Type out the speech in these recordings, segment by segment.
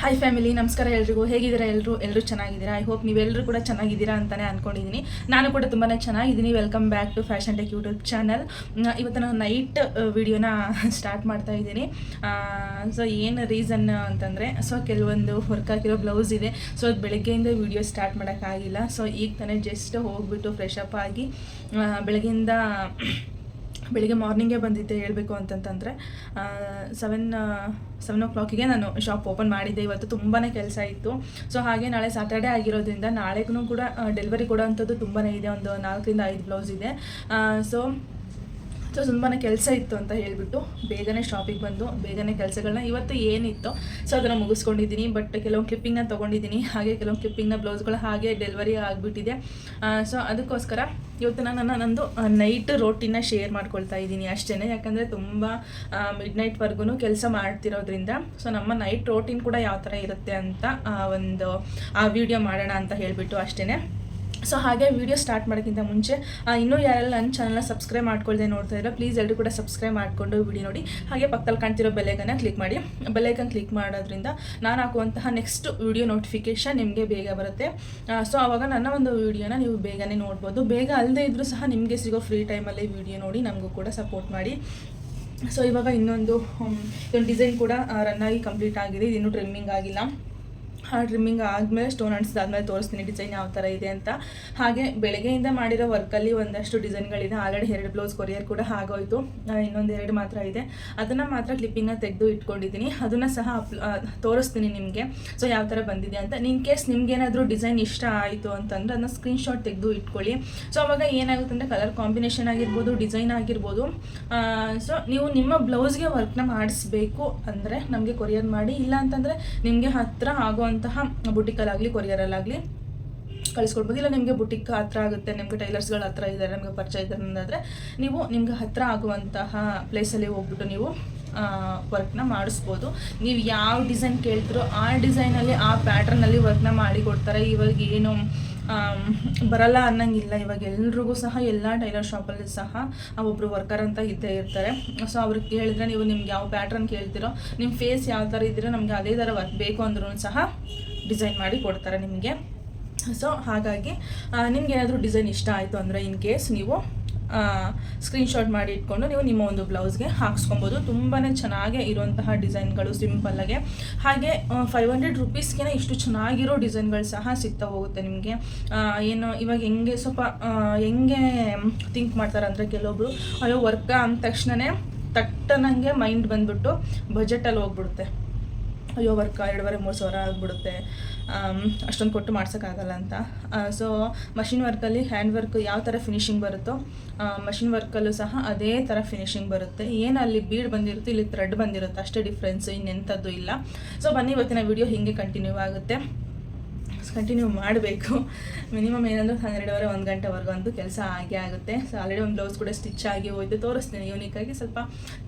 Hi family ನಮಸ್ಕಾರ ಎಲ್ರಿಗೂ. ಹೇಗಿದ್ದೀರಾ ಎಲ್ಲರೂ ಎಲ್ಲರೂ ಚೆನ್ನಾಗಿದ್ದೀರಾ? ಐ ಹೋಪ್ ನೀವೆಲ್ಲರೂ ಕೂಡ ಚೆನ್ನಾಗಿದ್ದೀರಾ ಅಂತಲೇ ಅಂದ್ಕೊಂಡಿದ್ದೀನಿ ನಾನು ಕೂಡ ತುಂಬಾ ಚೆನ್ನಾಗಿದ್ದೀನಿ. Welcome back to fashion tech YouTube channel ಇವತ್ತು ನಾನು ನೈಟ್ ವಿಡಿಯೋನ ಸ್ಟಾರ್ಟ್ ಮಾಡ್ತಾ ಇದ್ದೀನಿ. ಸೊ ಏನು ರೀಸನ್ ಅಂತಂದರೆ ಸೊ ಕೆಲವೊಂದು ವರ್ಕ್ ಆಗಿರೋ ಬ್ಲೌಸ್ ಇದೆ. ಸೊ ಅದು ಬೆಳಗ್ಗೆಯಿಂದ ವಿಡಿಯೋ ಸ್ಟಾರ್ಟ್ ಮಾಡೋಕ್ಕಾಗಿಲ್ಲ ಸೊ ಈಗ ತಾನೇ ಜಸ್ಟ್ ಹೋಗ್ಬಿಟ್ಟು ಫ್ರೆಶ್ ಅಪ್ ಆಗಿ ಬೆಳಗ್ಗೆಯಿಂದ ಬೆಳಿಗ್ಗೆ ಮಾರ್ನಿಂಗೇ ಬಂದಿದ್ದೆ ಹೇಳಬೇಕು ಅಂತಂತಂದರೆ ಸೆವೆನ್ ಸೆವೆನ್ ಓ ಕ್ಲಾಕಿಗೆ ನಾನು ಶಾಪ್ ಓಪನ್ ಮಾಡಿದ್ದೆ. ಇವತ್ತು ತುಂಬಾ ಕೆಲಸ ಇತ್ತು. ಸೊ ಹಾಗೆ ನಾಳೆ ಸ್ಯಾಟರ್ಡೇ ಆಗಿರೋದ್ರಿಂದ ನಾಳೆಗೂ ಕೂಡ ಡೆಲಿವರಿ ಕೊಡೋ ಅಂಥದ್ದು ತುಂಬಾ ಇದೆ. ಒಂದು ನಾಲ್ಕರಿಂದ ಐದು ಬ್ಲೌಸ್ ಇದೆ. ಸೊ ಸೊ ತುಂಬಾ ಕೆಲಸ ಇತ್ತು ಅಂತ ಹೇಳಿಬಿಟ್ಟು ಬೇಗನೆ ಶಾಪಿಗೆ ಬಂದು, ಬೇಗನೆ ಕೆಲಸಗಳನ್ನ ಇವತ್ತು ಏನಿತ್ತು ಸೊ ಅದನ್ನು ಮುಗಿಸ್ಕೊಂಡಿದ್ದೀನಿ. ಬಟ್ ಕೆಲವೊಂದು ಕ್ಲಿಪ್ಪಿಂಗ್ನ ತೊಗೊಂಡಿದ್ದೀನಿ. ಹಾಗೆ ಕೆಲವೊಂದು ಕ್ಲಿಪ್ಪಿಂಗ್ನ ಬ್ಲೌಸ್ಗಳು ಹಾಗೆ ಡೆಲಿವರಿ ಆಗಿಬಿಟ್ಟಿದೆ. ಸೊ ಅದಕ್ಕೋಸ್ಕರ ಇವತ್ತು ನಾನು ನನ್ನ ನಂದು ನೈಟ್ ರೋಟಿನ ಶೇರ್ ಮಾಡ್ಕೊಳ್ತಾ ಇದ್ದೀನಿ ಅಷ್ಟೇ ಯಾಕಂದರೆ ತುಂಬ ಮಿಡ್ ನೈಟ್ವರೆಗೂ ಕೆಲಸ ಮಾಡ್ತಿರೋದ್ರಿಂದ. ಸೊ ನಮ್ಮ ನೈಟ್ ರೋಟೀನ್ ಕೂಡ ಯಾವ ಥರ ಇರುತ್ತೆ ಅಂತ ಒಂದು, ಆ ವಿಡಿಯೋ ಮಾಡೋಣ ಅಂತ ಹೇಳಿಬಿಟ್ಟು ಅಷ್ಟೇ ಸೊ ಹಾಗೆ ವಿಡಿಯೋ ಸ್ಟಾರ್ಟ್ ಮಾಡೋಕ್ಕಿಂತ ಮುಂಚೆ ಇನ್ನೂ ಯಾರೆಲ್ಲ ನನ್ನ ಚಾನಲ್ನ ಸಬ್ಸ್ಕ್ರೈಬ್ ಮಾಡ್ಕೊಳ್ದೆ ನೋಡ್ತಾ ಇದ್ರೆ ಪ್ಲೀಸ್ ಎಲ್ಲರೂ ಕೂಡ ಸಬ್ಸ್ಕ್ರೈಬ್ ಮಾಡಿಕೊಂಡು ವಿಡಿಯೋ ನೋಡಿ. ಹಾಗೆ ಪಕ್ಕದಲ್ಲಿ ಕಾಣ್ತಿರೋ ಬೆಲೆಗನ್ನ ಕ್ಲಿಕ್ ಮಾಡಿ. ಬೆಲೆಗನ್ ಕ್ಲಿಕ್ ಮಾಡೋದ್ರಿಂದ ನಾನು ಹಾಕುವಂತಹ ನೆಕ್ಸ್ಟ್ ವಿಡಿಯೋ ನೋಟಿಫಿಕೇಷನ್ ನಿಮಗೆ ಬೇಗ ಬರುತ್ತೆ. ಸೊ ಆವಾಗ ನನ್ನ ಒಂದು ವಿಡಿಯೋನ ನೀವು ಬೇಗನೆ ನೋಡ್ಬೋದು. ಬೇಗ ಅಲ್ಲದೆ ಇದ್ದರೂ ಸಹ ನಿಮಗೆ ಸಿಗೋ ಫ್ರೀ ಟೈಮಲ್ಲಿ ವಿಡಿಯೋ ನೋಡಿ, ನಮಗೂ ಕೂಡ ಸಪೋರ್ಟ್ ಮಾಡಿ. ಸೊ ಇವಾಗ ಇನ್ನೊಂದು ಇದೊಂದು ಡಿಸೈನ್ ಕೂಡ ರನ್ನಾಗಿ ಕಂಪ್ಲೀಟ್ ಆಗಿದೆ. ಇದಿನ್ನೂ ಟ್ರಿಮ್ಮಿಂಗ್ ಆಗಿಲ್ಲ. ಆ ಟ್ರಿಮ್ಮಿಂಗ್ ಆದಮೇಲೆ ಸ್ಟೋನ್ ಅಂಟಿಸಿದಾದ್ಮೇಲೆ ತೋರಿಸ್ತೀನಿ ಡಿಸೈನ್ ಯಾವ ಥರ ಇದೆ ಅಂತ. ಹಾಗೆ ಬೆಳಗ್ಗೆಯಿಂದ ಮಾಡಿರೋ ವರ್ಕಲ್ಲಿ ಒಂದಷ್ಟು ಡಿಸೈನ್ಗಳಿದೆ ಆಲ್ರೆಡಿ ಎರಡು ಬ್ಲೌಸ್ ಕೊರಿಯರ್ ಕೂಡ ಆಗೋಯ್ತು ಇನ್ನೊಂದು ಎರಡು ಮಾತ್ರ ಇದೆ. ಅದನ್ನು ಮಾತ್ರ ಕ್ಲಿಪ್ಪಿಂಗ್ನ ತೆಗೆದು ಇಟ್ಕೊಂಡಿದ್ದೀನಿ. ಅದನ್ನು ಸಹ ಅಪ್- ತೋರಿಸ್ತೀನಿ ನಿಮಗೆ. ಸೊ ಯಾವ ಥರ ಬಂದಿದೆ ಅಂತ. ಇನ್ ಕೇಸ್ ನಿಮಗೇನಾದರೂ ಡಿಸೈನ್ ಇಷ್ಟ ಆಯಿತು ಅಂತಂದರೆ ಅದನ್ನ ಸ್ಕ್ರೀನ್ಶಾಟ್ ತೆಗೆದು ಇಟ್ಕೊಳ್ಳಿ. ಸೊ ಅವಾಗ ಏನಾಗುತ್ತೆ ಅಂದರೆ ಕಲರ್ ಕಾಂಬಿನೇಷನ್ ಆಗಿರ್ಬೋದು ಡಿಸೈನ್ ಆಗಿರ್ಬೋದು. ಸೊ ನೀವು ನಿಮ್ಮ ಬ್ಲೌಸ್ಗೆ ವರ್ಕ್ನ ಮಾಡಿಸ್ಬೇಕು ಅಂದರೆ ನಮಗೆ ಕೊರಿಯರ್ ಮಾಡಿ. ಇಲ್ಲ ಅಂತಂದರೆ ನಿಮಗೆ ಹತ್ತಿರ ಆಗುವಂತಹ ಬುಟಿಕಲ್ಲಾಗಲಿ, ಕೊರಿಯರಲ್ಲಾಗಲಿ ಕಳಿಸ್ಕೊಡ್ಬೋದು. ಇಲ್ಲ ನಿಮಗೆ ಬುಟಿಕ್ ಹತ್ರ ಆಗುತ್ತೆ, ನಿಮಗೆ ಟೈಲರ್ಸ್ಗಳ ಹತ್ರ ಇದ್ದಾರೆ, ನಿಮಗೆ ಪರಿಚಯ ಇದ್ದಾರೆ ಅಂದರೆ ನೀವು ನಿಮ್ಗೆ ಹತ್ತಿರ ಆಗುವಂತಹ ಪ್ಲೇಸಲ್ಲಿ ಹೋಗ್ಬಿಟ್ಟು ನೀವು ವರ್ಕ್ನ ಮಾಡಿಸ್ಬೋದು. ನೀವು ಯಾವ ಡಿಸೈನ್ ಕೇಳ್ತಿರೋ ಆ ಡಿಸೈನಲ್ಲಿ, ಆ ಪ್ಯಾಟ್ರನಲ್ಲಿ ವರ್ಕ್ನ ಮಾಡಿ ಕೊಡ್ತಾರೆ ಇವಾಗ ಏನು ಬರಲ್ಲ ಅನ್ನಂಗಿಲ್ಲ. ಇವಾಗ ಎಲ್ರಿಗೂ ಸಹ, ಎಲ್ಲ ಟೈಲರ್ ಶಾಪಲ್ಲಿ ಸಹ ಒಬ್ಬರು ವರ್ಕರ್ ಅಂತ ಇದ್ದೇ ಇರ್ತಾರೆ. ಸೊ ಅವ್ರಿಗೆ ಕೇಳಿದ್ರೆ ನೀವು ನಿಮ್ಗೆ ಯಾವ ಪ್ಯಾಟ್ರನ್ ಕೇಳ್ತಿರೋ ನಿಮ್ಮ ಫೇಸ್ ಯಾವ ಥರ ಇದ್ದರೆ ನಮಗೆ ಅದೇ ಥರ ವರ್ಕ್ ಬೇಕು ಅಂದ್ರೂ ಸಹ ಡಿಸೈನ್ ಮಾಡಿ ಕೊಡ್ತಾರೆ ನಿಮಗೆ. ಸೊ ಹಾಗಾಗಿ ನಿಮ್ಗೆ ಏನಾದರೂ ಡಿಸೈನ್ ಇಷ್ಟ ಆಯಿತು ಅಂದರೆ ಇನ್ ಕೇಸ್ ನೀವು ಸ್ಕ್ರೀನ್ಶಾಟ್ ಮಾಡಿ ಇಟ್ಕೊಂಡು ನೀವು ನಿಮ್ಮ ಒಂದು ಬ್ಲೌಸ್ಗೆ ಹಾಕ್ಸ್ಕೊಬೋದು. ತುಂಬಾ ಚೆನ್ನಾಗೇ ಇರುವಂತಹ ಡಿಸೈನ್ಗಳು ಸಿಂಪಲ್ಲಾಗೆ ಹಾಗೆ ಫೈವ್ ಹಂಡ್ರೆಡ್ ರುಪೀಸ್ಗೆ ಇಷ್ಟು ಚೆನ್ನಾಗಿರೋ ಡಿಸೈನ್ಗಳು ಸಹ ಸಿಗ್ತಾ ಹೋಗುತ್ತೆ ನಿಮಗೆ. ಏನು, ಇವಾಗ ಹೆಂಗೆ ಸ್ವಲ್ಪ ಹೆಂಗೆ ಥಿಂಕ್ ಮಾಡ್ತಾರೆ ಅಂದರೆ ಕೆಲವೊಬ್ರು, ಅಯ್ಯೋ, ವರ್ಕ ಅಂದ ತಕ್ಷಣವೇ ತಟ್ಟನಂಗೆ ಮೈಂಡ್ ಬಂದ್ಬಿಟ್ಟು ಬಜೆಟಲ್ಲಿ ಹೋಗ್ಬಿಡುತ್ತೆ. ಅಯ್ಯೋ, ವರ್ಕ್ ಎರಡುವರೆ, ಮೂರು ಸಾವಿರ ಆಗಿಬಿಡುತ್ತೆ. ಅಷ್ಟೊಂದು ಕೊಟ್ಟು ಮಾಡ್ಸೋಕ್ಕಾಗಲ್ಲ ಅಂತ. ಸೊ ಮಷಿನ್ ವರ್ಕಲ್ಲಿ ಹ್ಯಾಂಡ್ ವರ್ಕ್ ಯಾವ ಥರ ಫಿನಿಶಿಂಗ್ ಬರುತ್ತೋ ಮಷಿನ್ ವರ್ಕಲ್ಲೂ ಸಹ ಅದೇ ಥರ ಫಿನಿಶಿಂಗ್ ಬರುತ್ತೆ. ಏನು ಅಲ್ಲಿ ಬೀಡ್ ಬಂದಿರುತ್ತೆ, ಇಲ್ಲಿ ಥ್ರೆಡ್ ಬಂದಿರುತ್ತೆ. ಅಷ್ಟೇ ಡಿಫ್ರೆನ್ಸ್ ಇನ್ನೆಂಥದ್ದು ಇಲ್ಲ. ಸೊ ಬನ್ನಿ, ಇವತ್ತಿನ ವಿಡಿಯೋ ಹೀಗೆ ಕಂಟಿನ್ಯೂ ಆಗುತ್ತೆ. ಕಂಟಿನ್ಯೂ ಮಾಡಬೇಕು. ಮಿನಿಮಮ್ ಏನಂದ್ರೆ ಹನ್ನೆರಡುವರೆ, ಒಂದು ಗಂಟೆವರೆಗೂ ಅಂತೂ ಕೆಲಸ ಆಗೇ ಆಗುತ್ತೆ. ಸೊ ಆಲ್ರೆಡಿ ಒಂದು ಬ್ಲೌಸ್ ಕೂಡ ಸ್ಟಿಚ್ ಆಗಿ ಹೋಯ್ತು. ತೋರಿಸ್ತೀನಿ ಯೂನಿಕಾಗಿ ಸ್ವಲ್ಪ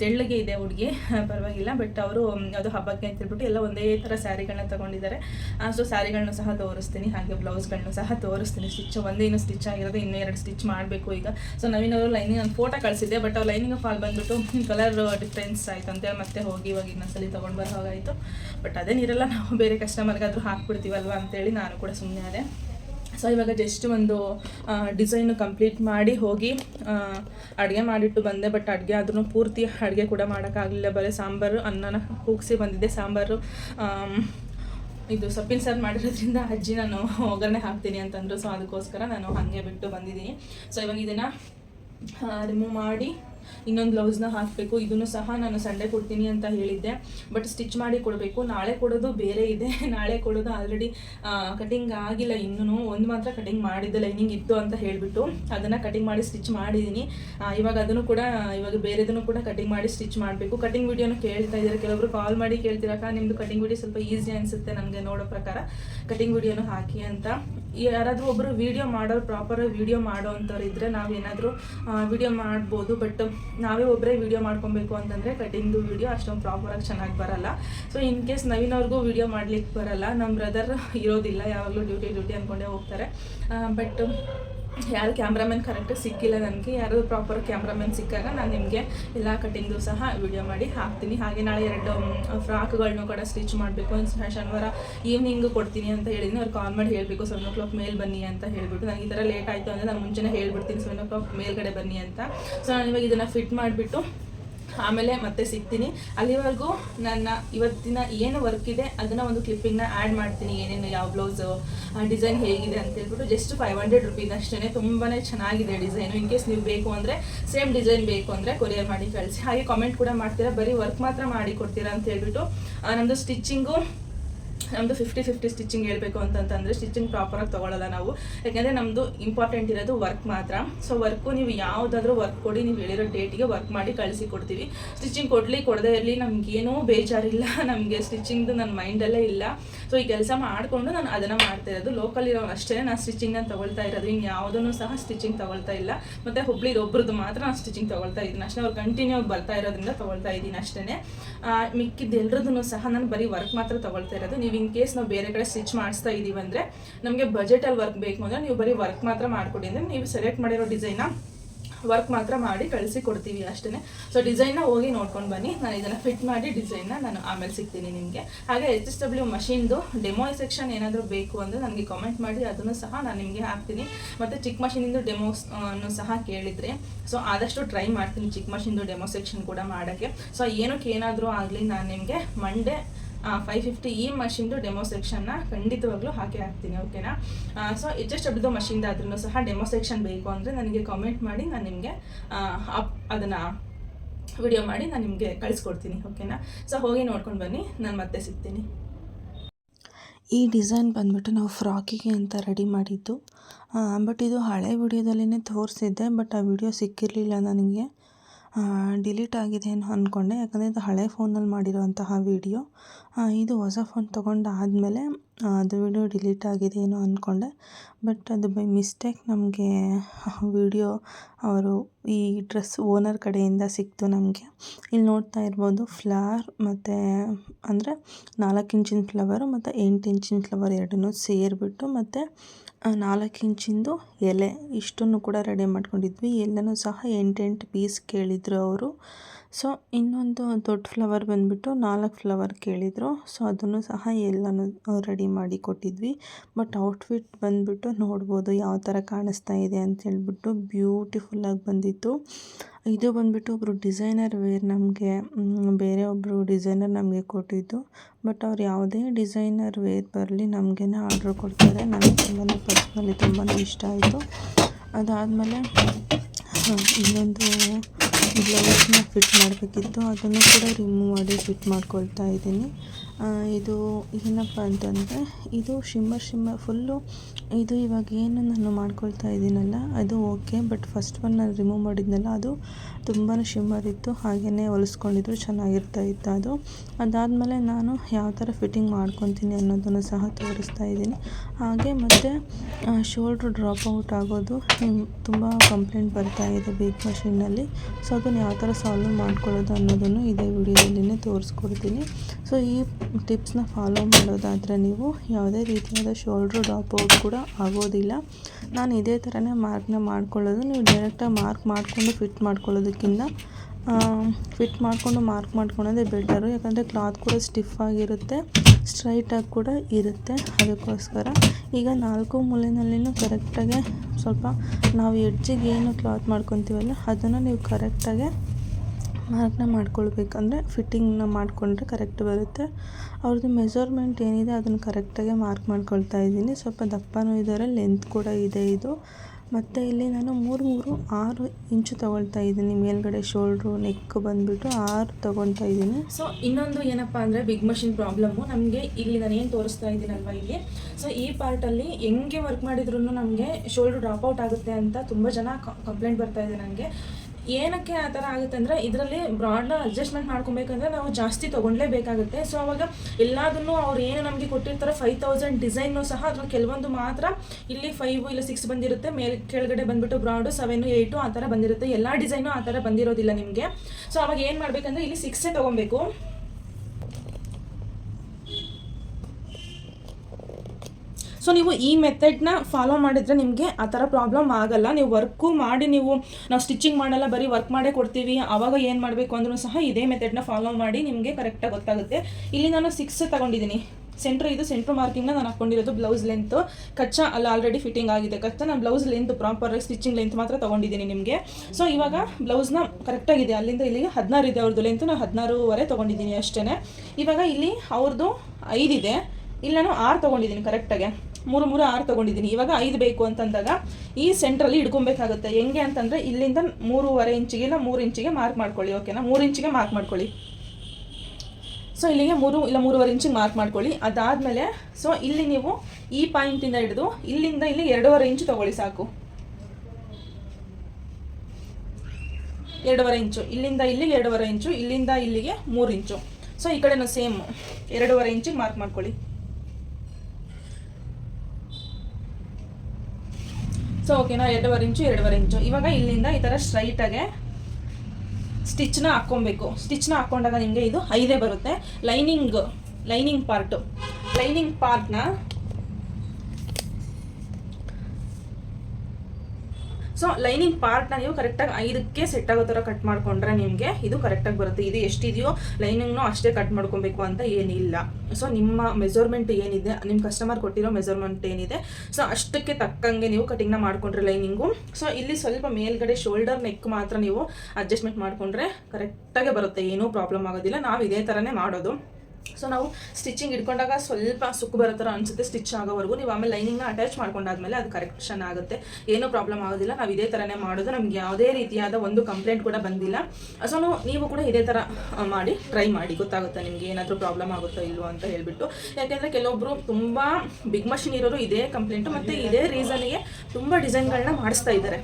ತೆಳ್ಳಗೆ ಇದೆ ಹುಡುಗಿ. ಪರವಾಗಿಲ್ಲ. ಬಟ್ ಅವರು ಅದು ಹಬ್ಬಕ್ಕೆ ಅಂತ ಹೇಳ್ಬಿಟ್ಟು ಎಲ್ಲ ಒಂದೇ ಥರ ಸ್ಯಾರಿಗಳನ್ನ ತೊಗೊಂಡಿದ್ದಾರೆ. ಸೊ ಸ್ಯಾರಿಗಳನ್ನ ಸಹ ತೋರಿಸ್ತೀನಿ. ಹಾಗೆ ಬ್ಲೌಸ್ಗಳನ್ನ ಸಹ ತೋರಿಸ್ತೀನಿ. ಸ್ಟಿಚ್ ಒಂದೇ ಇನ್ನು ಸ್ಟಿಚ್ ಆಗಿರೋದು. ಇನ್ನೂ ಎರಡು ಸ್ಟಿಚ್ ಮಾಡಬೇಕು ಈಗ. ಸೊ ನವೀನ್ ಅವರು ಲೈನಿಂಗ್ ಒಂದು ಫೋಟೋ ಕಳಿಸಿದ್ದೆ. ಬಟ್ ಅವ್ರು ಲೈನಿಂಗ್ ಫಾಲ್ ಬಂದ್ಬಿಟ್ಟು ಕಲರ್ ಡಿಫ್ರೆನ್ಸ್ ಆಯಿತು ಅಂತೇಳಿ ಮತ್ತೆ ಹೋಗಿ ಇವಾಗ ಇನ್ನೊಂದ್ಸಲಿ ತೊಗೊಂಡು ಬರೋ ಹಾಗಾಯಿತು. ಬಟ್ ಅದೇನಿರಲ್ಲ ನಾವು ಬೇರೆ ಕಸ್ಟಮರ್ಗಾದರೂ ಅಂತ ಅಂತೇಳಿ ನಾನು ಕೂಡ ಸುಮ್ಮನೆ ಅದೇ ಸೊ ಇವಾಗ ಜಸ್ಟ್ ಒಂದು ಡಿಸೈನು ಕಂಪ್ಲೀಟ್ ಮಾಡಿ ಹೋಗಿ ಅಡುಗೆ ಮಾಡಿಟ್ಟು ಬಂದೆ. ಬಟ್ ಅಡುಗೆ ಆದ್ರೂ ಪೂರ್ತಿ ಅಡುಗೆ ಕೂಡ ಮಾಡೋಕ್ಕಾಗಲಿಲ್ಲ. ಬರೀ ಸಾಂಬಾರು, ಅನ್ನನ ಕೂಗಿಸಿ ಬಂದಿದ್ದೆ. ಸಾಂಬಾರು ಇದು ಸೊಪ್ಪಿನ ಸಾರು ಮಾಡಿರೋದ್ರಿಂದ ಅಜ್ಜಿ ನಾನು ಒಗ್ಗರಣೆ ಹಾಕ್ತೀನಿ ಅಂತಂದರು. ಸೊ ಅದಕ್ಕೋಸ್ಕರ ನಾನು ಹಾಗೆ ಬಿಟ್ಟು ಬಂದಿದ್ದೀನಿ. ಸೊ ಇವಾಗ ಇದನ್ನು ರಿಮೂವ್ ಮಾಡಿ ಇನ್ನೊಂದು ಬ್ಲೌಸ್ನ ಹಾಕಬೇಕು, ಇದನ್ನು ಸಹ ನಾನು ಸಂಡೆ ಕೊಡ್ತೀನಿ ಅಂತ ಹೇಳಿದ್ದೆ. ಬಟ್ ಸ್ಟಿಚ್ ಮಾಡಿ ಕೊಡಬೇಕು. ನಾಳೆ ಕೊಡೋದು ಬೇರೆ ಇದೆ. ನಾಳೆ ಕೊಡೋದು ಆಲ್ರೆಡಿ ಕಟಿಂಗ್ ಆಗಿಲ್ಲ ಇನ್ನೂ ಒಂದು ಮಾತ್ರ ಕಟಿಂಗ್ ಮಾಡಿದ್ದೆ ಲೈನಿಂಗ್ ಇತ್ತು ಅಂತ ಹೇಳಿಬಿಟ್ಟು ಅದನ್ನು ಕಟಿಂಗ್ ಮಾಡಿ ಸ್ಟಿಚ್ ಮಾಡಿದ್ದೀನಿ. ಇವಾಗ ಅದನ್ನು ಕೂಡ, ಇವಾಗ ಬೇರೆದನ್ನು ಕೂಡ ಕಟಿಂಗ್ ಮಾಡಿ ಸ್ಟಿಚ್ ಮಾಡಬೇಕು. ಕಟಿಂಗ್ ವಿಡಿಯೋನ ಕೇಳ್ತಾ ಇದ್ದಾರೆ. ಕೆಲವರು ಕಾಲ್ ಮಾಡಿ ಕೇಳ್ತಿರಕ್ಕ ನಿಮ್ಮದು ಕಟಿಂಗ್ ವಿಡಿಯೋ ಸ್ವಲ್ಪ ಈಸಿ ಅನಿಸುತ್ತೆ ನನಗೆ ನೋಡೋ ಪ್ರಕಾರ. ಕಟಿಂಗ್ ವಿಡಿಯೋನು ಹಾಕಿ ಅಂತ. ಯಾರಾದರೂ ಒಬ್ಬರು ವಿಡಿಯೋ ಮಾಡೋರು ಪ್ರಾಪರ್ ವಿಡಿಯೋ ಮಾಡೋ ಅಂಥವ್ರು ಇದ್ದರೆ ನಾವೇನಾದರೂ ವಿಡಿಯೋ ಮಾಡ್ಬೋದು. ಬಟ್ ನಾವೇ ಒಬ್ಬರೇ ವೀಡಿಯೋ ಮಾಡ್ಕೊಬೇಕು ಅಂತಂದರೆ ಕಟಿಂಗ್ದು ವಿಡಿಯೋ ಅಷ್ಟೊಂದು ಪ್ರಾಪರಾಗಿ ಚೆನ್ನಾಗಿ ಬರಲ್ಲ. ಸೊ ಇನ್ ಕೇಸ್ ನವೀನ್ ಅವ್ರಿಗೂ ವಿಡಿಯೋ ಮಾಡ್ಲಿಕ್ಕೆ ಬರಲ್ಲ ನಮ್ಮ ಬ್ರದರ್ ಇರೋದಿಲ್ಲ, ಯಾವಾಗಲೂ ಡ್ಯೂಟಿ ಡ್ಯೂಟಿ ಅಂದ್ಕೊಂಡೇ ಹೋಗ್ತಾರೆ. ಬಟ್ ಯಾರು ಕ್ಯಾಮ್ರಾಮನ್ ಕರೆಕ್ಟಾಗಿ ಸಿಕ್ಕಿಲ್ಲ ನನಗೆ, ಯಾರು ಪ್ರಾಪರ್ ಕ್ಯಾಮ್ರಾಮನ್ ಸಿಕ್ಕಾಗ ನಾನು ನಿಮಗೆ ಎಲ್ಲ ಕಟ್ಟಿಂಗ್ದು ಸಹ ವಿಡಿಯೋ ಮಾಡಿ ಹಾಕ್ತೀನಿ. ಹಾಗೆ ನಾಳೆ ಎರಡು ಫ್ರಾಕ್ಗಳನ್ನೂ ಕೂಡ ಸ್ಟಿಚ್ ಮಾಡಬೇಕು ಶನಿವಾರ ಈವ್ನಿಂಗ್ ಕೊಡ್ತೀನಿ ಅಂತ ಹೇಳಿದ್ದೀನಿ ಅವ್ರು ಕಾಲ್ ಮಾಡಿ ಹೇಳಬೇಕು ಸೆವೆನ್ ಓ ಕ್ಲಾಕ್ ಮೇಲೆ ಬನ್ನಿ ಅಂತ ಹೇಳಿಬಿಟ್ಟು. ನನಗೆ ಈ ಥರ ಲೇಟ್ ಆಯಿತು ಅಂದರೆ ನಾನು ಮುಂಚೆನೇ ಹೇಳ್ಬಿಡ್ತೀನಿ ಸೆವೆನ್ ಓ ಕ್ಲಾಕ್ ಮೇಲ್ಗಡೆ ಬನ್ನಿ ಅಂತ. ಸೊ ನಾನು ಇವಾಗ ಇದನ್ನು ಫಿಟ್ ಮಾಡಿಬಿಟ್ಟು ಆಮೇಲೆ ಮತ್ತೆ ಸಿಗ್ತೀನಿ. ಅಲ್ಲಿವರೆಗೂ ನನ್ನ ಇವತ್ತಿನ ಏನು ವರ್ಕ್ ಇದೆ, ಅದನ್ನು ಒಂದು ಕ್ಲಿಪ್ಪಿಂಗ್ನ ಆ್ಯಡ್ ಮಾಡ್ತೀನಿ. ಏನೇನು ಯಾವ ಬ್ಲೌಸು ಡಿಸೈನ್ ಹೇಗಿದೆ ಅಂತ ಹೇಳ್ಬಿಟ್ಟು ಜಸ್ಟ್ ಫೈವ್ ಹಂಡ್ರೆಡ್ ರುಪೀಸ್ ಅಷ್ಟೇ ತುಂಬಾ ಚೆನ್ನಾಗಿದೆ ಡಿಸೈನು ಇನ್ ಕೇಸ್ ನೀವು ಬೇಕು ಅಂದರೆ ಸೇಮ್ ಡಿಸೈನ್ ಬೇಕು ಅಂದರೆ ಕೊರಿಯರ್ ಮಾಡಿ ಕಳಿಸಿ. ಹಾಗೆ ಕಾಮೆಂಟ್ ಕೂಡ ಮಾಡ್ತೀರಾ. ಬರೀ ವರ್ಕ್ ಮಾತ್ರ ಮಾಡಿ ಕೊಡ್ತೀರಾ ಅಂತ ಹೇಳ್ಬಿಟ್ಟು ನಮ್ಮದು ಸ್ಟಿಚ್ಚಿಂಗು ನಮ್ಮದು ಫಿಫ್ಟಿ ಫಿಫ್ಟಿ ಸ್ಟಿಚಿಂಗ್ ಹೇಳಬೇಕು ಅಂತಂತಂದರೆ ಸ್ಟಿಚಿಂಗ್ ಪ್ರಾಪರಾಗಿ ತೊಗೊಳ್ಳಲ್ಲ ನಾವು. ಯಾಕೆಂದರೆ ನಮ್ಮದು ಇಂಪಾರ್ಟೆಂಟ್ ಇರೋದು ವರ್ಕ್ ಮಾತ್ರ. ಸೊ ವರ್ಕು ನೀವು ಯಾವುದಾದ್ರೂ ವರ್ಕ್ ಕೊಡಿ, ನೀವು ಹೇಳಿರೋ ಡೇಟಿಗೆ ವರ್ಕ್ ಮಾಡಿ ಕಳಿಸಿ ಕೊಡ್ತೀವಿ. ಸ್ಟಿಚಿಂಗ್ ಕೊಡಲಿ ಕೊಡದೇ ಇರಲಿ ನಮಗೇನೂ ಬೇಜಾರಿಲ್ಲ. ನಮಗೆ ಸ್ಟಿಚಿಂಗ್ದು ನನ್ನ ಮೈಂಡಲ್ಲೇ ಇಲ್ಲ. ಸೊ ಈ ಕೆಲಸ ಮಾಡಿಕೊಂಡು ನಾನು ಅದನ್ನು ಮಾಡ್ತಾ ಇರೋದು. ಲೋಕಲ್ ಇರೋ ಅಷ್ಟೇ, ನಾನು ಸ್ಟಿಚಿಂಗನ್ನು ತೊಗೊಳ್ತಾ ಇರೋದು. ಇನ್ನು ಯಾವುದನ್ನು ಸಹ ಸ್ಟಿಚಿಂಗ್ ತೊಗೊಳ್ತಾ ಇಲ್ಲ. ಮತ್ತು ಹುಬ್ಳಿದು ಒಬ್ರದ್ದು ಮಾತ್ರ ನಾನು ಸ್ಟಿಚಿಂಗ್ ತೊಗೊಳ್ತಾ ಇದ್ದೀನಿ. ಅಷ್ಟೇ, ಅವ್ರು ಕಂಟಿನ್ಯೂ ಆಗಿ ಬರ್ತಾ ಇರೋದ್ರಿಂದ ತೊಗೊಳ್ತಾ ಇದ್ದೀನಿ ಅಷ್ಟೇ ಮಿಕ್ಕಿದ್ದು ಎಲ್ರದ್ದು ಸಹ ನಾನು ಬರೀ ವರ್ಕ್ ಮಾತ್ರ ತೊಗೊಳ್ತಾ ಇರೋದು. ನೀವು ಇನ್ ಕೇಸ್ ನಾವು ಬೇರೆ ಕಡೆ ಸ್ಟಿಚ್ ಮಾಡಿಸ್ತಾ ಇದ್ದೀವಿ ಅಂದರೆ ನಮಗೆ ಬಜೆಟಲ್ಲಿ ವರ್ಕ್ ಬೇಕು ಅಂದರೆ ನೀವು ಬರೀ ವರ್ಕ್ ಮಾತ್ರ ಮಾಡಿಕೊಡಿ ಅಂದರೆ ನೀವು ಸೆಲೆಕ್ಟ್ ಮಾಡಿರೋ ಡಿಸೈನ್ನ ವರ್ಕ್ ಮಾತ್ರ ಮಾಡಿ ಕಳಿಸಿ ಕೊಡ್ತೀವಿ ಅಷ್ಟೇ ಸೊ ಡಿಸೈನ್ನ ಹೋಗಿ ನೋಡ್ಕೊಂಡು ಬನ್ನಿ. ನಾನು ಇದನ್ನು ಫಿಟ್ ಮಾಡಿ ಡಿಸೈನ್ನ ನಾನು ಆಮೇಲೆ ಸಿಗ್ತೀನಿ ನಿಮಗೆ. ಹಾಗೆ ಎಚ್ ಎಸ್ ಡಬ್ಲ್ಯೂ ಮಷಿನ್ದು ಡೆಮೋ ಸೆಕ್ಷನ್ ಏನಾದರೂ ಬೇಕು ಅಂದರೆ ನನಗೆ ಕಾಮೆಂಟ್ ಮಾಡಿ, ಅದನ್ನು ಸಹ ನಾನು ನಿಮಗೆ ಹಾಕ್ತೀನಿ. ಮತ್ತು ಚಿಕ್ಕ ಮಷಿನಿಂದು ಅನ್ನು ಸಹ ಕೇಳಿದರೆ. ಸೊ ಆದಷ್ಟು ಟ್ರೈ ಮಾಡ್ತೀನಿ ಚಿಕ್ಕ ಮಷಿನ್ದು ಡೆಮೋ ಸೆಕ್ಷನ್ ಕೂಡ ಮಾಡೋಕ್ಕೆ. ಸೊ ಏನಕ್ಕೆ ಏನಾದರೂ ಆಗಲಿ ನಾನು ನಿಮಗೆ ಮಂಡೇ ಫೈವ್ ಫಿಫ್ಟಿ ಈ ಮಷಿನ್ದು ಡೆಮೋ ಸೆಕ್ಷನ್ನ ಖಂಡಿತವಾಗ್ಲೂ ಹಾಕಿ ಹಾಕ್ತೀನಿ ಓಕೆನಾ ಸೊ ಎಚ್ ಡಬ್ಲ್ಯೂ ಮಷಿನ್ದಾದ್ರೂ ಸಹ ಡೆಮೋ ಸೆಕ್ಷನ್ ಬೇಕು ಅಂದರೆ ನನಗೆ ಕಾಮೆಂಟ್ ಮಾಡಿ ನಾನು ನಿಮಗೆ ಅಪ್, ಅದನ್ನು ವಿಡಿಯೋ ಮಾಡಿ ನಾನು ನಿಮಗೆ ಕಳಿಸ್ಕೊಡ್ತೀನಿ ಓಕೆನಾ ಸೊ ಹೋಗಿ ನೋಡ್ಕೊಂಡು ಬನ್ನಿ, ನಾನು ಮತ್ತೆ ಸಿಗ್ತೀನಿ. ಈ ಡಿಸೈನ್ ಬಂದ್ಬಿಟ್ಟು ನಾವು ಫ್ರಾಕಿಗೆ ಅಂತ ರೆಡಿ ಮಾಡಿದ್ದು. ಬಟ್ ಇದು ಹಳೆ ವಿಡಿಯೋದಲ್ಲೇ ತೋರಿಸಿದ್ದೆ ಬಟ್ ಆ ವಿಡಿಯೋ ಸಿಕ್ಕಿರಲಿಲ್ಲ ನನಗೆ. ಡಿಲೀಟ್ ಆಗಿದೆ ಏನೋ ಅಂದ್ಕೊಂಡೆ ಯಾಕಂದರೆ ಇದು ಹಳೆ ಫೋನಲ್ಲಿ ಮಾಡಿರೋಂತಹ ವಿಡಿಯೋ ಇದು ಹೊಸ ಫೋನ್ ತೊಗೊಂಡಾದಮೇಲೆ ಅದು ವಿಡಿಯೋ ಡಿಲೀಟ್ ಆಗಿದೆ ಏನೋ ಅಂದ್ಕೊಂಡೆ ಬಟ್ ಅದು ಬೈ ಮಿಸ್ಟೇಕ್ ನಮಗೆ ವಿಡಿಯೋ ಅವರು ಈ ಡ್ರೆಸ್ ಓನರ್ ಕಡೆಯಿಂದ ಸಿಕ್ತು ನಮಗೆ. ಇಲ್ಲಿ ನೋಡ್ತಾ ಇರ್ಬೋದು ಫ್ಲವರ್ ಮತ್ತು, ಅಂದರೆ ನಾಲ್ಕು ಇಂಚಿನ ಫ್ಲವರು ಮತ್ತು ಎಂಟು ಇಂಚಿನ ಫ್ಲವರ್ ಎರಡನ್ನೂ ಸೇರಿಬಿಟ್ಟು ಮತ್ತು ನಾಲ್ಕು ಇಂಚಿಂದು ಎಲೆ ಇಷ್ಟನ್ನು ಕೂಡ ರೆಡಿ ಮಾಡ್ಕೊಂಡಿದ್ವಿ. ಎಲ್ಲನೂ ಸಹ ಎಂಟೆಂಟು ಪೀಸ್ ಕೇಳಿದರು ಅವರು. ಸೊ, ಇನ್ನೊಂದು ದೊಡ್ಡ ಫ್ಲವರ್ ಬಂದುಬಿಟ್ಟು ನಾಲ್ಕು ಫ್ಲವರ್ ಕೇಳಿದರು. ಸೊ, ಅದನ್ನು ಸಹ ಎಲ್ಲನೂ ರೆಡಿ ಮಾಡಿ ಕೊಟ್ಟಿದ್ವಿ. ಬಟ್ ಔಟ್ಫಿಟ್ ಬಂದುಬಿಟ್ಟು ನೋಡ್ಬೋದು ಯಾವ ಥರ ಕಾಣಿಸ್ತಾ ಇದೆ ಅಂತ ಹೇಳ್ಬಿಟ್ಟು ಬ್ಯೂಟಿಫುಲ್ಲಾಗಿ ಬಂದಿತ್ತು. ಇದು ಬಂದುಬಿಟ್ಟು ಒಬ್ಬರು ಡಿಸೈನರ್ ವೇರ್ ನಮಗೆ ಬೇರೆ ಒಬ್ಬರು ಡಿಸೈನರ್ ನಮಗೆ ಕೊಟ್ಟಿದ್ದು. ಬಟ್ ಅವ್ರು ಯಾವುದೇ ಡಿಸೈನರ್ ವೇರ್ ಬರಲಿ ನಮಗೇ ಆರ್ಡ್ರ್ ಕೊಡ್ತಾರೆ. ನನಗೆ ತುಂಬಾ ಪರ್ಸ್ನಲಿ ತುಂಬಾ ಇಷ್ಟ ಆಯಿತು. ಅದಾದಮೇಲೆ ಇನ್ನೊಂದು ಬ್ಲೌಸ್ನ ಫಿಟ್ ಮಾಡಬೇಕಿತ್ತು, ಅದನ್ನು ಕೂಡ ರಿಮೂವ್ ಮಾಡಿ ಫಿಟ್ ಮಾಡ್ಕೊಳ್ತಾ ಇದ್ದೀನಿ. ಇದು ಏನಪ್ಪ ಅಂತಂದರೆ, ಇದು ಶಿಮ್ಮರ್ ಶಿಮ್ಮರ್ ಫುಲ್ಲು ಇದು ಇವಾಗ ಏನು ನಾನು ಮಾಡ್ಕೊಳ್ತಾ ಇದ್ದೀನಲ್ಲ, ಅದು ಓಕೆ, ಬಟ್ ಫಸ್ಟ್ ಒನ್ ನಾನು ರಿಮೂವ್ ಮಾಡಿದ್ನಲ್ಲ, ಅದು ತುಂಬಾ ಶಿಮ್ಮರ್ ಇತ್ತು ಹಾಗೆಯೇ ಹೊಲಿಸ್ಕೊಂಡಿದ್ರು, ಚೆನ್ನಾಗಿರ್ತಾ ಇತ್ತು ಅದು. ಅದಾದಮೇಲೆ ನಾನು ಯಾವ ಥರ ಫಿಟ್ಟಿಂಗ್ ಮಾಡ್ಕೊತೀನಿ ಅನ್ನೋದನ್ನು ಸಹ ತೋರಿಸ್ತಾ ಇದ್ದೀನಿ. ಹಾಗೆ ಮತ್ತು ಶೋಲ್ಡ್ರ್ ಡ್ರಾಪ್ ಔಟ್ ಆಗೋದು ತುಂಬ ಕಂಪ್ಲೇಂಟ್ ಬರ್ತಾ ಇದೆ ಬಿಗ್ ಮಷಿನ್ನಲ್ಲಿ ಸೊ ಅದನ್ನು ಯಾವ ಥರ ಸಾಲ್ವ್ ಮಾಡ್ಕೊಳ್ಳೋದು ಅನ್ನೋದನ್ನು ಇದೇ ವಿಡಿಯೋದಲ್ಲಿನೇ ತೋರಿಸ್ಕೊಡ್ತೀನಿ. ಸೊ ಈ ಟಿಪ್ಸ್ನ ಫಾಲೋ ಮಾಡೋದಾದರೆ ನೀವು ಯಾವುದೇ ರೀತಿಯಾದ ಶೋಲ್ಡ್ರ್ ಡ್ರಾಪ್ ಔಟ್ ಕೂಡ ಆಗೋದಿಲ್ಲ. ನಾನು ಇದೇ ಥರನೇ ಮಾರ್ಕ್ನ ಮಾಡ್ಕೊಳ್ಳೋದು. ನೀವು ಡೈರೆಕ್ಟಾಗಿ ಮಾರ್ಕ್ ಮಾಡಿಕೊಂಡು ಫಿಟ್ ಮಾಡ್ಕೊಳ್ಳೋದಕ್ಕಿಂತ ಫಿಟ್ ಮಾಡಿಕೊಂಡು ಮಾರ್ಕ್ ಮಾಡ್ಕೊಳ್ಳೋದೇ ಬೆಟರು ಯಾಕಂದರೆ ಕ್ಲಾತ್ ಕೂಡ ಸ್ಟಿಫ್ ಆಗಿರುತ್ತೆ ಸ್ಟ್ರೈಟಾಗಿ ಕೂಡ ಇರುತ್ತೆ. ಅದಕ್ಕೋಸ್ಕರ ಈಗ ನಾಲ್ಕು ಮೂಲೆಯಲ್ಲಿನೂ ಕರೆಕ್ಟಾಗೆ ಸ್ವಲ್ಪ ನಾವು ಎಡ್ಜಿಗೆ ಏನು ಕ್ಲಾತ್ ಮಾಡ್ಕೊತೀವಲ್ಲ, ಅದನ್ನು ನೀವು ಕರೆಕ್ಟಾಗಿ ಮಾರ್ಕ್ನ ಮಾಡ್ಕೊಳ್ಬೇಕಂದ್ರೆ ಫಿಟ್ಟಿಂಗ್ನ ಮಾಡಿಕೊಂಡ್ರೆ ಕರೆಕ್ಟ್ ಬರುತ್ತೆ. ಅವ್ರದ್ದು ಮೆಜರ್ಮೆಂಟ್ ಏನಿದೆ ಅದನ್ನು ಕರೆಕ್ಟಾಗಿ ಮಾರ್ಕ್ ಮಾಡ್ಕೊಳ್ತಾ ಇದ್ದೀನಿ. ಸ್ವಲ್ಪ ದಪ್ಪನೂ ಇದ್ದಾರೆ ಲೆಂತ್ ಕೂಡ ಇದೆ ಇದು. ಮತ್ತು ಇಲ್ಲಿ ನಾನು ಮೂರು ಮೂರು ಆರು ಇಂಚು ತೊಗೊಳ್ತಾ ಇದ್ದೀನಿ. ಮೇಲ್ಗಡೆ ಶೋಲ್ಡ್ರು ನೆಕ್ ಬಂದುಬಿಟ್ಟು ಆರು ತೊಗೊಳ್ತಾ ಇದ್ದೀನಿ. ಸೊ ಇನ್ನೊಂದು ಏನಪ್ಪ ಅಂದರೆ ಬಿಗ್ ಮಷಿನ್ ಪ್ರಾಬ್ಲಮ್ಮು ನಮಗೆ ಇಲ್ಲಿ ನಾನು ಏನು ತೋರಿಸ್ತಾ ಇದ್ದೀನಲ್ವ ಇಲ್ಲಿ? ಸೊ ಈ ಪಾರ್ಟಲ್ಲಿ ಹೆಂಗೆ ವರ್ಕ್ ಮಾಡಿದ್ರು ನಮಗೆ ಶೋಲ್ಡ್ರು ಡ್ರಾಪ್ ಔಟ್ ಆಗುತ್ತೆ ಅಂತ ತುಂಬ ಜನ ಕಂಪ್ಲೇಂಟ್ ಬರ್ತಾ ಇದೆ ನನಗೆ ಏನಕ್ಕೆ ಆ ಥರ ಆಗುತ್ತೆ ಅಂದರೆ ಇದರಲ್ಲಿ ಬ್ರಾಡ್ನ ಅಡ್ಜಸ್ಟ್ಮೆಂಟ್ ಮಾಡ್ಕೊಬೇಕಂದ್ರೆ ನಾವು ಜಾಸ್ತಿ ತೊಗೊಂಡ್ಲೇಬೇಕಾಗುತ್ತೆ. ಸೊ ಅವಾಗ ಎಲ್ಲದನ್ನು ಅವ್ರು ಏನು ನಮಗೆ ಕೊಟ್ಟಿರ್ತಾರೆ ಫೈವ್ ತೌಸಂಡ್ ಡಿಸೈನು ಸಹ ಅಥವಾ ಕೆಲವೊಂದು ಮಾತ್ರ ಇಲ್ಲಿ ಫೈವ್ ಇಲ್ಲ ಸಿಕ್ಸ್ ಬಂದಿರುತ್ತೆ. ಮೇಲೆ ಕೆಳಗಡೆ ಬಂದ್ಬಿಟ್ಟು ಬ್ರಾಡು ಸೆವೆನ್ ಏಯ್ಟು ಆ ಥರ ಬಂದಿರುತ್ತೆ. ಎಲ್ಲ ಡಿಸೈನು ಆ ಥರ ಬಂದಿರೋದಿಲ್ಲ ನಿಮಗೆ. ಸೊ ಅವಾಗ ಏನು ಮಾಡಬೇಕಂದ್ರೆ ಇಲ್ಲಿ ಸಿಕ್ಸೇ ತೊಗೊಬೇಕು. ಸೊ ನೀವು ಈ ಮೆಥಡ್ನ ಫಾಲೋ ಮಾಡಿದರೆ ನಿಮಗೆ ಆ ಥರ ಪ್ರಾಬ್ಲಮ್ ಆಗಲ್ಲ. ನೀವು ವರ್ಕು ಮಾಡಿ ನೀವು, ನಾವು ಸ್ಟಿಚಿಂಗ್ ಮಾಡಲ್ಲ, ಬರೀ ವರ್ಕ್ ಮಾಡೇ ಕೊಡ್ತೀವಿ. ಆವಾಗ ಏನು ಮಾಡಬೇಕು ಅಂದ್ರೂ ಸಹ ಇದೇ ಮೆಥಡ್ನ ಫಾಲೋ ಮಾಡಿ ನಿಮಗೆ ಕರೆಕ್ಟಾಗಿ ಗೊತ್ತಾಗುತ್ತೆ. ಇಲ್ಲಿ ನಾನು ಸಿಕ್ಸ್ ತಗೊಂಡಿದ್ದೀನಿ ಸೆಂಟ್ರ್ ಇದು ಸೆಂಟ್ರ್ ಮಾರ್ಕಿಂಗ್ನ ನಾನು ಹಾಕೊಂಡಿರೋದು ಬ್ಲೌಸ್ ಲೆಂತ್ ಕಚ್ಚಾ ಅಲ್ಲ ಆಲ್ರೆಡಿ ಫಿಟ್ಟಿಂಗ್ ಆಗಿದೆ. ಕಚ್ಚಾ ನಾನು blouse length proper stitching length ಮಾತ್ರ ತೊಗೊಂಡಿದ್ದೀನಿ ನಿಮಗೆ. ಸೊ ಇವಾಗ ಬ್ಲೌಸ್ನ ಕರೆಕ್ಟಾಗಿದೆ ಅಲ್ಲಿಂದ ಇಲ್ಲಿಗೆ ಹದಿನಾರು ಇದೆ ಅವ್ರದ್ದು ಲೆಂತ್ ನಾನು ಹದಿನಾರೂವರೆ ತೊಗೊಂಡಿದ್ದೀನಿ ಅಷ್ಟೇ ಇವಾಗ ಇಲ್ಲಿ ಅವ್ರದ್ದು ಐದಿದೆ. ಇಲ್ಲಿ ನಾನು ಆರು ತೊಗೊಂಡಿದ್ದೀನಿ ಕರೆಕ್ಟಾಗೆ ಮೂರು ಮೂರು ಆರು ತೊಗೊಂಡಿದ್ದೀನಿ. ಇವಾಗ ಐದು ಬೇಕು ಅಂತಂದಾಗ ಈ ಸೆಂಟ್ರಲ್ಲಿ ಹಿಡ್ಕೊಬೇಕಾಗುತ್ತೆ. ಹೆಂಗೆ ಅಂತಂದರೆ ಇಲ್ಲಿಂದ ಮೂರುವರೆ ಇಂಚಿಗೆ ಇಲ್ಲ, ಮೂರು ಇಂಚಿಗೆ ಮಾರ್ಕ್ ಮಾಡ್ಕೊಳ್ಳಿ ಓಕೆನಾ ಮೂರು ಇಂಚಿಗೆ ಮಾರ್ಕ್ ಮಾಡ್ಕೊಳ್ಳಿ. ಸೊ ಇಲ್ಲಿಗೆ ಮೂರು ಇಲ್ಲ, ಮೂರುವರೆ ಇಂಚಿಗೆ ಮಾರ್ಕ್ ಮಾಡ್ಕೊಳ್ಳಿ. ಅದಾದಮೇಲೆ ಸೊ ಇಲ್ಲಿ ನೀವು ಈ ಪಾಯಿಂಟಿಂದ ಹಿಡಿದು ಇಲ್ಲಿಂದ ಇಲ್ಲಿ ಎರಡೂವರೆ ಇಂಚು ತೊಗೊಳ್ಳಿ ಸಾಕು. ಎರಡೂವರೆ ಇಂಚು. ಇಲ್ಲಿಂದ ಇಲ್ಲಿಗೆ ಎರಡೂವರೆ ಇಂಚು, ಇಲ್ಲಿಂದ ಇಲ್ಲಿಗೆ ಮೂರು ಇಂಚು. ಸೊ ಈ ಕಡೆನೂ ಸೇಮ್ ಎರಡೂವರೆ ಇಂಚಿಗೆ ಮಾರ್ಕ್ ಮಾಡ್ಕೊಳ್ಳಿ. ಸೊ ಓಕೆನಾ ಎರಡೂವರೆ ಇಂಚು ಎರಡೂವರೆ ಇಂಚು. ಇವಾಗ ಇಲ್ಲಿಂದ ಈ ಥರ ಸ್ಟ್ರೈಟಾಗೆ ಸ್ಟಿಚ್ನ ಹಾಕ್ಕೊಬೇಕು. ಸ್ಟಿಚ್ನ ಹಾಕ್ಕೊಂಡಾಗ ನಿಮಗೆ ಇದು ಐದೇ ಬರುತ್ತೆ. ಲೈನಿಂಗ್ ಲೈನಿಂಗ್ ಪಾರ್ಟು ಲೈನಿಂಗ್ ಪಾರ್ಟ್ನ ಸೊ ಲೈನಿಂಗ್ ಪಾರ್ಟ್ನ ನೀವು ಕರೆಕ್ಟಾಗಿ ಐದಕ್ಕೆ ಸೆಟ್ ಆಗೋ ಥರ ಕಟ್ ಮಾಡ್ಕೊಂಡ್ರೆ ನಿಮಗೆ ಇದು ಕರೆಕ್ಟಾಗಿ ಬರುತ್ತೆ. ಇದು ಎಷ್ಟಿದೆಯೋ ಲೈನಿಂಗ್ನೂ ಅಷ್ಟೇ ಕಟ್ ಮಾಡ್ಕೊಬೇಕು ಅಂತ ಏನಿಲ್ಲ. ಸೊ ನಿಮ್ಮ ಮೆಜರ್ಮೆಂಟ್ ಏನಿದೆ ನಿಮ್ಮ ಕಸ್ಟಮರ್ ಕೊಟ್ಟಿರೋ ಮೆಜರ್ಮೆಂಟ್ ಏನಿದೆ ಸೊ ಅಷ್ಟಕ್ಕೆ ತಕ್ಕಂಗೆ ನೀವು ಕಟಿಂಗ್ನ ಮಾಡ್ಕೊಂಡ್ರೆ ಲೈನಿಂಗು ಸೊ ಇಲ್ಲಿ ಸ್ವಲ್ಪ ಮೇಲ್ಗಡೆ ಶೋಲ್ಡರ್ ನೆಕ್ ಮಾತ್ರ ನೀವು ಅಡ್ಜಸ್ಟ್ಮೆಂಟ್ ಮಾಡಿಕೊಂಡ್ರೆ ಕರೆಕ್ಟಾಗೆ ಬರುತ್ತೆ. ಏನೂ ಪ್ರಾಬ್ಲಮ್ ಆಗೋದಿಲ್ಲ. ನಾವು ಇದೇ ಥರನೇ ಮಾಡೋದು. ಸೊ ನಾವು ಸ್ಟಿಚಿಂಗ್ ಇಟ್ಕೊಂಡಾಗ ಸ್ವಲ್ಪ ಸುಕ್ಕು ಬರೋ ಥರ ಅನಿಸುತ್ತೆ ಸ್ಟಿಚ್ ಆಗೋವರೆಗೂ. ನೀವು ಆಮೇಲೆ ಲೈನಿಂಗ್ನ ಅಟ್ಯಾಚ್ ಮಾಡ್ಕೊಂಡಾದ್ಮೇಲೆ ಅದು ಕರೆಕ್ಷನ್ ಆಗುತ್ತೆ. ಏನೂ ಪ್ರಾಬ್ಲಮ್ ಆಗೋದಿಲ್ಲ. ನಾವು ಇದೇ ಥರನೇ ಮಾಡೋದು. ನಮ್ಗೆ ಯಾವುದೇ ರೀತಿಯಾದ ಒಂದು ಕಂಪ್ಲೇಂಟ್ ಕೂಡ ಬಂದಿಲ್ಲ. ಸೊ ನೀವು ಕೂಡ ಇದೇ ಥರ ಮಾಡಿ ಟ್ರೈ ಮಾಡಿ. ಗೊತ್ತಾಗುತ್ತೆ ನಿಮಗೆ ಏನಾದರೂ ಪ್ರಾಬ್ಲಮ್ ಆಗುತ್ತೋ ಇಲ್ವೋ ಅಂತ ಹೇಳಿಬಿಟ್ಟು. ಯಾಕೆಂದರೆ ಕೆಲವೊಬ್ಬರು ತುಂಬ ಬಿಗ್ ಮಷಿನ್ ಇರೋರು ಇದೇ ಕಂಪ್ಲೇಂಟು ಮತ್ತು ಇದೇ ರೀಸನ್ಗೆ ತುಂಬ ಡಿಸೈನ್ಗಳನ್ನ ಮಾಡಿಸ್ತಾ ಇದ್ದಾರೆ.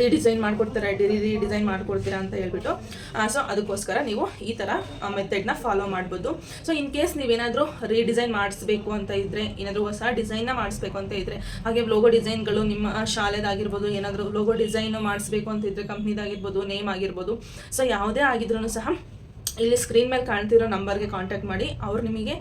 ರೀಡಿಸೈನ್ ಮಾಡ್ಕೊಡ್ತೀರಾ ರೀಡಿಸೈನ್ ಮಾಡ್ಕೊಡ್ತೀರಾ ಅಂತ ಹೇಳ್ಬಿಟ್ಟು ಸೊ ಅದಕ್ಕೋಸ್ಕರ ನೀವು ಈ ಥರ ಮೆಥಡ್ನ ಫಾಲೋ ಮಾಡ್ಬೋದು. ಸೊ ಇನ್ ಕೇಸ್ ನೀವೇನಾದರೂ ರೀಡಿಸೈನ್ ಮಾಡಿಸ್ಬೇಕು ಅಂತ ಇದ್ದರೆ ಏನಾದರೂ ಹೊಸ ಡಿಸೈನ್ನ ಮಾಡಿಸ್ಬೇಕು ಅಂತ ಇದ್ದರೆ ಹಾಗೆ ಲೋಗೋ ಡಿಸೈನ್ಗಳು ನಿಮ್ಮ ಶಾಲೆದಾಗಿರ್ಬೋದು, ಏನಾದರೂ ಲೋಗೋ ಡಿಸೈನ್ ಮಾಡಿಸ್ಬೇಕು ಅಂತ ಇದ್ದರೆ ಕಂಪ್ನಿದಾಗಿರ್ಬೋದು ನೇಮ್ ಆಗಿರ್ಬೋದು ಸೊ ಯಾವುದೇ ಆಗಿದ್ರೂ ಸಹ ಇಲ್ಲಿ ಸ್ಕ್ರೀನ್ ಮೇಲೆ ಕಾಣ್ತಿರೋ ನಂಬರ್ಗೆ ಕಾಂಟ್ಯಾಕ್ಟ್ ಮಾಡಿ, ಅವ್ರು ನಿಮಗೆ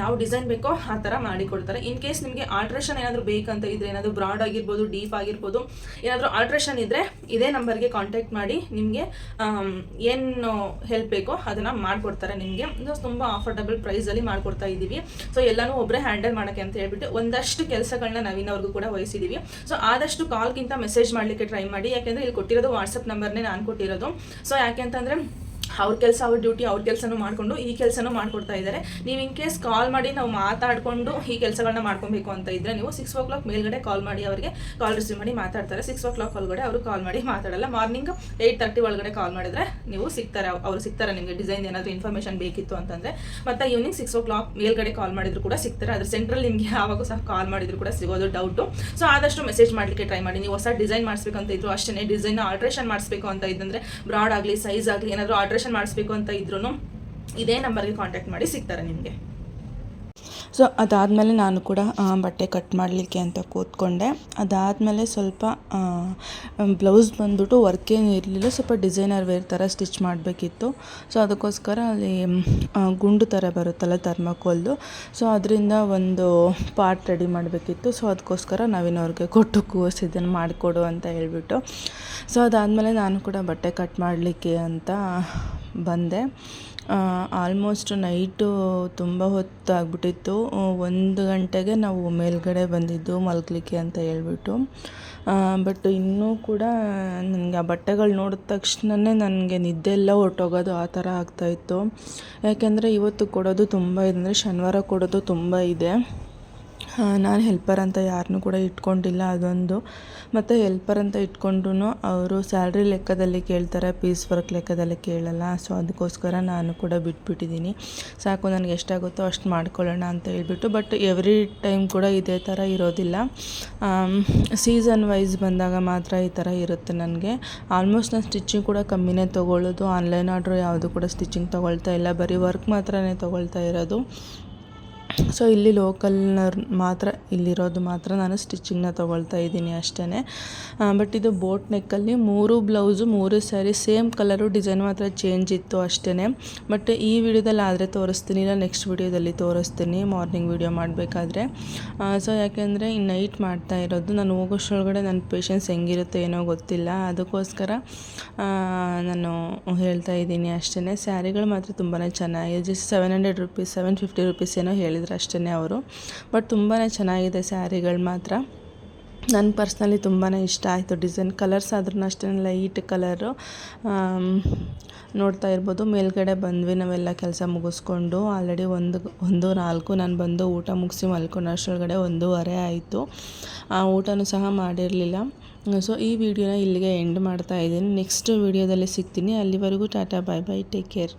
ಯಾವ ಡಿಸೈನ್ ಬೇಕೋ ಆ ಥರ ಮಾಡಿ ಕೊಡ್ತಾರೆ ಇನ್ ಕೇಸ್ ನಿಮಗೆ ಆಲ್ಟ್ರೇಷನ್ ಏನಾದರೂ ಬೇಕಂತ ಇದ್ರೆ, ಏನಾದರೂ ಬ್ರಾಡ್ ಆಗಿರ್ಬೋದು ಡೀಪ್ ಆಗಿರ್ಬೋದು, ಏನಾದರೂ ಆಲ್ಟ್ರೇಷನ್ ಇದ್ದರೆ ಇದೇ ನಂಬರ್ಗೆ ಕಾಂಟ್ಯಾಕ್ಟ್ ಮಾಡಿ ನಿಮಗೆ ಏನು ಹೆಲ್ಪ್ ಬೇಕೋ ಅದನ್ನು ಮಾಡಿಕೊಡ್ತಾರೆ ನಿಮಗೆ. ತುಂಬ ಅಫೋರ್ಡಬಲ್ ಪ್ರೈಸಲ್ಲಿ ಮಾಡಿಕೊಡ್ತಾ ಇದ್ದೀವಿ. ಸೊ ಎಲ್ಲನೂ ಒಬ್ಬರೇ ಹ್ಯಾಂಡಲ್ ಮಾಡೋಕ್ಕೆ ಅಂತ ಹೇಳ್ಬಿಟ್ಟು ಒಂದಷ್ಟು ಕೆಲಸಗಳನ್ನ ನವೀನವ್ರಿಗೂ ಕೂಡ ವಹಿಸಿದ್ದೀವಿ ಸೊ ಆದಷ್ಟು ಕಾಲ್ಗಿಂತ ಮೆಸೇಜ್ ಮಾಡಲಿಕ್ಕೆ ಟ್ರೈ ಮಾಡಿ. ಯಾಕೆಂದರೆ ಇಲ್ಲಿ ಕೊಟ್ಟಿರೋದು ವಾಟ್ಸಪ್ ನಂಬರ್ನೇ ನಾನು ಕೊಟ್ಟಿರೋದು. ಸೊ ಯಾಕೆ ಅಂತಂದರೆ ಅವ್ರ ಕೆಲಸ, ಅವ್ರ ಡ್ಯೂಟಿ ಅವ್ರ ಕೆಲಸನೂ ಮಾಡಿಕೊಂಡು ಈ ಕೆಲಸನೂ ಮಾಡ್ಕೊಡ್ತಾ ಇದ್ದಾರೆ ನೀವು ಇನ್ ಕೇಸ್ ಕಾಲ್ ಮಾಡಿ ನಾವು ಮಾತಾಡಿಕೊಂಡು ಈ ಕೆಲಸಗಳನ್ನ ಮಾಡ್ಕೊಬೇಕು ಅಂತ ಇದ್ದರೆ ನೀವು ಸಿಕ್ಸ್ ಓ ಕ್ಲಾಕ್ ಮೇಲ್ಗಡೆ ಕಾಲ್ ಮಾಡಿ ಅವರಿಗೆ ಕಾಲ್ ರಿಸೀವ್ ಮಾಡಿ ಮಾತಾಡ್ತಾರೆ. ಸಿಕ್ಸ್ ಓ ಕ್ಲಾಕ್ ಒಳಗಡೆ ಅವರು ಕಾಲ್ ಮಾಡಿ ಮಾತಾಡಲ್ಲ. ಮಾರ್ನಿಂಗ್ ಏಯ್ಟ್ ತರ್ಟಿ ಒಳಗಡೆ ಕಾಲ್ ಮಾಡಿದ್ರೆ ನೀವು ಸಿಗ್ತಾರೆ. ಅವರು ಸಿಗ್ತಾರೆ ನಿಮಗೆ ಡಿಸೈನ್ ಏನಾದರೂ ಇನ್ಫಾರ್ಮೇಷನ್ ಬೇಕಿತ್ತು ಅಂತಂದರೆ. ಮತ್ತೆ ಈವ್ನಿಂಗ್ ಸಿಕ್ಸ್ ಓ ಕ್ಲಾಕ್ ಮೇಲ್ಗಡೆ ಕಾಲ್ ಮಾಡಿದ್ರು ಕೂಡ ಸಿಗ್ತಾರೆ. ಅದ್ರ ಸೆಂಟ್ರಲ್ ನಿಮಗೆ ಯಾವಾಗೂ ಸಹ ಕಾಲ್ ಮಾಡಿದ್ರು ಕೂಡ ಸಿಗೋದು ಡೌಟು ಸೊ ಆದಷ್ಟು ಮೆಸೇಜ್ ಮಾಡಲಿಕ್ಕೆ ಟ್ರೈ ಮಾಡಿ. ನೀವು ಹೊಸ ಡಿಸೈನ್ ಮಾಡಿಸ್ಬೇಕಂತ ಇದ್ರು ಅಷ್ಟೇ ಡಿಸೈನ್ ಆಲ್ಟ್ರೇಷನ್ ಮಾಡಿಸ್ಬೇಕು ಅಂತ ಇದ್ದಂದ್ರೆ ಬ್ರಾಡ್ ಆಗಲಿ ಸೈಜ್ ಆಗಲಿ, ಏನಾದರೂ ಆಲ್ಟ್ರೇಷನ್ ಮಾಡಿಸ್ಬೇಕು ಅಂತ ಇದ್ರೂ ಇದೇ ನಂಬರ್ಗೆ ಕಾಂಟ್ಯಾಕ್ಟ್ ಮಾಡಿ ಸಿಗ್ತಾರೆ ನಿಮಗೆ. ಸೊ ಅದಾದಮೇಲೆ ನಾನು ಕೂಡ ಬಟ್ಟೆ ಕಟ್ ಮಾಡಲಿಕ್ಕೆ ಅಂತ ಕೂತ್ಕೊಂಡೆ. ಅದಾದಮೇಲೆ ಸ್ವಲ್ಪ ಬ್ಲೌಸ್ ಬಂದ್ಬಿಟ್ಟು ವರ್ಕ್ ಏನು ಇರಲಿಲ್ಲ. ಸ್ವಲ್ಪ ಡಿಸೈನರ್ ವೇರ್ ಥರ ಸ್ಟಿಚ್ ಮಾಡಬೇಕಿತ್ತು. ಸೊ ಅದಕ್ಕೋಸ್ಕರ ಅಲ್ಲಿ ಗುಂಡು ಥರ ಬರುತ್ತಲ್ಲ ಥರ್ಮಕೋಲ್ದು ಸೊ ಅದರಿಂದ ಒಂದು ಪಾರ್ಟ್ ರೆಡಿ ಮಾಡಬೇಕಿತ್ತು. ಸೊ ಅದಕ್ಕೋಸ್ಕರ ನಾವಿನವ್ರಿಗೆ ಕೊಟ್ಟು ಕೂರಿಸಿದ್ದನ್ನು ಮಾಡಿಕೊಡು ಅಂತ ಹೇಳ್ಬಿಟ್ಟು. ಸೊ ಅದಾದಮೇಲೆ ನಾನು ಕೂಡ ಬಟ್ಟೆ ಕಟ್ ಮಾಡಲಿಕ್ಕೆ ಅಂತ ಬಂದೆ. ಆಲ್ಮೋಸ್ಟ್ ನೈಟು ತುಂಬ ಹೊತ್ತಾಗ್ಬಿಟ್ಟಿತ್ತು. ಒಂದು ಗಂಟೆಗೆ ನಾವು ಮೇಲ್ಗಡೆ ಬಂದಿದ್ದು ಮಲ್ಕಲಿಕ್ಕೆ ಅಂತ ಹೇಳ್ಬಿಟ್ಟು. ಬಟ್ ಇನ್ನೂ ಕೂಡ ನನಗೆ ಆ ಬಟ್ಟೆಗಳು ನೋಡಿದ ತಕ್ಷಣವೇ ನನಗೆ ನಿದ್ದೆ ಎಲ್ಲ ಹೊರ್ಟೋಗೋದು ಆ ಥರ ಆಗ್ತಾಯಿತ್ತು ಯಾಕೆಂದರೆ ಇವತ್ತು ಕೊಡೋದು ತುಂಬ ಇದೆ, ಅಂದರೆ ಶನಿವಾರ ಕೊಡೋದು ತುಂಬ ಇದೆ. ನಾನು ಹೆಲ್ಪರ್ ಅಂತ ಯಾರನ್ನೂ ಕೂಡ ಇಟ್ಕೊಂಡಿಲ್ಲ ಅದೊಂದು. ಮತ್ತು ಹೆಲ್ಪರ್ ಅಂತ ಇಟ್ಕೊಂಡ್ರು ಅವರು ಸ್ಯಾಲ್ರಿ ಲೆಕ್ಕದಲ್ಲಿ ಕೇಳ್ತಾರೆ ಪೀಸ್ ವರ್ಕ್ ಲೆಕ್ಕದಲ್ಲಿ ಕೇಳಲ್ಲ. ಸೊ ಅದಕ್ಕೋಸ್ಕರ ನಾನು ಕೂಡ ಬಿಟ್ಬಿಟ್ಟಿದ್ದೀನಿ. ಸಾಕು, ನನಗೆ ಎಷ್ಟಾಗುತ್ತೋ ಅಷ್ಟು ಮಾಡ್ಕೊಳ್ಳೋಣ ಅಂತ ಹೇಳ್ಬಿಟ್ಟು. ಬಟ್ ಎವ್ರಿ ಟೈಮ್ ಕೂಡ ಇದೇ ಥರ ಇರೋದಿಲ್ಲ. ಸೀಸನ್ ವೈಸ್ ಬಂದಾಗ ಮಾತ್ರ ಈ ಥರ ಇರುತ್ತೆ ನನಗೆ. ಆಲ್ಮೋಸ್ಟ್ ನಾನು ಸ್ಟಿಚಿಂಗ್ ಕೂಡ ಕಮ್ಮಿನೇ ತೊಗೊಳ್ಳೋದು. ಆನ್ಲೈನ್ ಆರ್ಡ್ರ್ ಯಾವುದು ಕೂಡ ಸ್ಟಿಚಿಂಗ್ ತೊಗೊಳ್ತಾ ಇಲ್ಲ. ಬರೀ ವರ್ಕ್ ಮಾತ್ರನೇ ತೊಗೊಳ್ತಾ ಇರೋದು. ಸೊ ಇಲ್ಲಿ ಲೋಕಲ್ನವ್ರು ಮಾತ್ರ, ಇಲ್ಲಿರೋದು ಮಾತ್ರ ನಾನು ಸ್ಟಿಚಿಂಗ್ನ ತೊಗೊಳ್ತಾ ಇದ್ದೀನಿ ಅಷ್ಟೇ ಬಟ್ ಇದು ಬೋಟ್ ನೆಕ್ಕಲ್ಲಿ ಮೂರು ಬ್ಲೌಸು, ಮೂರು ಸ್ಯಾರಿ, ಸೇಮ್ ಕಲರು, ಡಿಸೈನ್ ಮಾತ್ರ ಚೇಂಜ್ ಇತ್ತು ಅಷ್ಟೇ ಬಟ್ ಈ ವಿಡಿಯೋದಲ್ಲಿ ಆದರೆ ತೋರಿಸ್ತೀನಿ, ಇಲ್ಲ ನೆಕ್ಸ್ಟ್ ವಿಡಿಯೋದಲ್ಲಿ ತೋರಿಸ್ತೀನಿ, ಮಾರ್ನಿಂಗ್ ವಿಡಿಯೋ ಮಾಡಬೇಕಾದ್ರೆ. ಸೊ ಯಾಕೆಂದರೆ ಈ ನೈಟ್ ಮಾಡ್ತಾ ಇರೋದು, ನಾನು ಹೋಗೋಷ್ಟ್ರೊಳಗಡೆ ನನ್ನ ಪೇಷನ್ಸ್ ಹೆಂಗಿರುತ್ತೆ ಏನೋ ಗೊತ್ತಿಲ್ಲ. ಅದಕ್ಕೋಸ್ಕರ ನಾನು ಹೇಳ್ತಾ ಇದ್ದೀನಿ ಅಷ್ಟೇ ಸ್ಯಾರಿಗಳು ಮಾತ್ರ ತುಂಬಾ ಚೆನ್ನಾಗಿದೆ. Just seven hundred rupees seven fifty rupees ಏನೋ ಹೇಳಿದ್ರು. ಅಷ್ಟೇ ಅವರು. ಬಟ್ ತುಂಬಾ ಚೆನ್ನಾಗಿದೆ ಸ್ಯಾರಿಗಳು ಮಾತ್ರ. ನನ್ನ ಪರ್ಸ್ನಲಿ ತುಂಬಾ ಇಷ್ಟ ಆಯಿತು ಡಿಸೈನ್. ಕಲರ್ಸ್ ಆದ್ರೂ ಅಷ್ಟೇ ಲೈಟ್ ಕಲರು ನೋಡ್ತಾ ಇರ್ಬೋದು. ಮೇಲ್ಗಡೆ ಬಂದ್ವಿ ನಾವೆಲ್ಲ ಕೆಲಸ ಮುಗಿಸ್ಕೊಂಡು. ಆಲ್ರೆಡಿ ಒಂದು ಒಂದು ನಾಲ್ಕು ನಾನು ಬಂದು ಊಟ ಮುಗಿಸಿ ಮಲ್ಕೊಂಡು ಅಷ್ಟರೊಳಗಡೆ ಒಂದೂವರೆ ಆಯಿತು. ಆ ಊಟನೂ ಸಹ ಮಾಡಿರಲಿಲ್ಲ. ಸೊ ಈ ವಿಡಿಯೋನ ಇಲ್ಲಿಗೆ ಎಂಡ್ ಮಾಡ್ತಾ ಇದ್ದೀನಿ. ನೆಕ್ಸ್ಟ್ ವಿಡಿಯೋದಲ್ಲಿ ಸಿಗ್ತೀನಿ. ಅಲ್ಲಿವರೆಗೂ tata bye bye take care